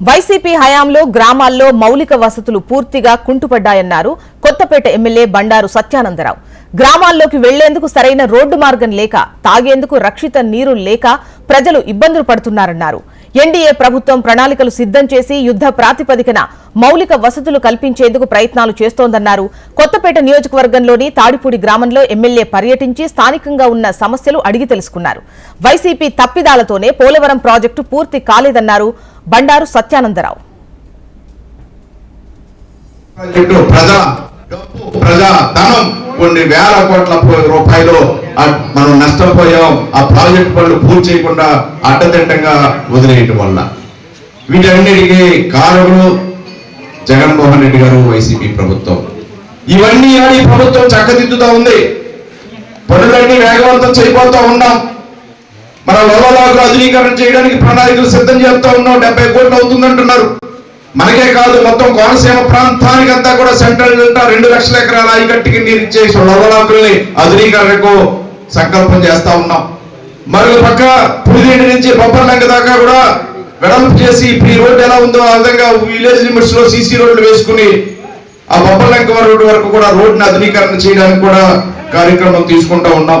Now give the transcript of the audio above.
YCP హయాంలో గ్రామాల్లో మౌలిక వసతులు పూర్తిగా కుంటుపడ్డాయన్నారు కొత్తపేట ఎమ్మెల్యే బండారు సత్యానందరావు. గ్రామాల్లోకి వెళ్ళేందుకు సరైన రోడ్డు మార్గం లేక తాగేందుకు రక్షిత నీరు లేక ప్రజలు ఇబ్బందులు పడుతున్నారన్నారు. ఎన్డీఏ ప్రభుత్వం ప్రణాళికలు సిద్ధం చేసి యుద్ధ ప్రాతిపదికన మౌలిక వసతులు కల్పించేందుకు ప్రయత్నాలు చేస్తోందన్నారు. కొత్తపేట నియోజకవర్గంలోని తాడిపూడి గ్రామంలో ఎమ్మెల్యే పర్యటించి స్థానికంగా ఉన్న సమస్యలు అడిగి తెలుసుకున్నారు. వైసీపీ తప్పిదాలతోనే పోలవరం ప్రాజెక్టు పూర్తి కాలేదన్నారు బండారు సత్యానందరావు. ప్రజా ప్రజా ధనం కొన్ని వేల కోట్ల రూపాయలు మనం నష్టపోయాం. ఆ ప్రాజెక్ట్ పనులు పూర్తి చేయకుండా అడ్డదిడ్డంగా వదిలేయటం వల్ల. వీటన్నిటికీ కారణం జగన్మోహన్ రెడ్డి గారు వైసీపీ ప్రభుత్వం. ఇవన్నీ ఈ ప్రభుత్వం చక్కదిద్దుతా ఉంది. పనులన్నీ వేగవంతం చేయబోతా ఉన్నాం. మన లోలాలకు ఆధునీకరణ చేయడానికి ప్రణాళికలు సిద్ధం చేస్తా ఉన్నాం. డెబ్బై కోట్లు అవుతుందంటున్నారు. మనకే కాదు మొత్తం కోనసీమ ప్రాంతానికి అంతా కూడా సెంట్రల్ డెల్టా రెండు లక్షల ఎకరాల ఆయకట్టుకి నీరు ఇచ్చేసి ఆధునీకరణకు సంకల్పం చేస్తా ఉన్నాం. మరొక పక్క పులిదేడి నుంచి బొబ్బర్లంక దాకా కూడా వెడల్పు చేసి ఇప్పుడు ఈ రోడ్డు ఎలా ఉందో ఆ విధంగా విలేజ్ లిమిట్స్లో సీసీ రోడ్లు వేసుకుని ఆ బొబ్బర్లంక రోడ్డు వరకు కూడా రోడ్డుని ఆధునీకరణ చేయడానికి కూడా కార్యక్రమం తీసుకుంటా ఉన్నాం.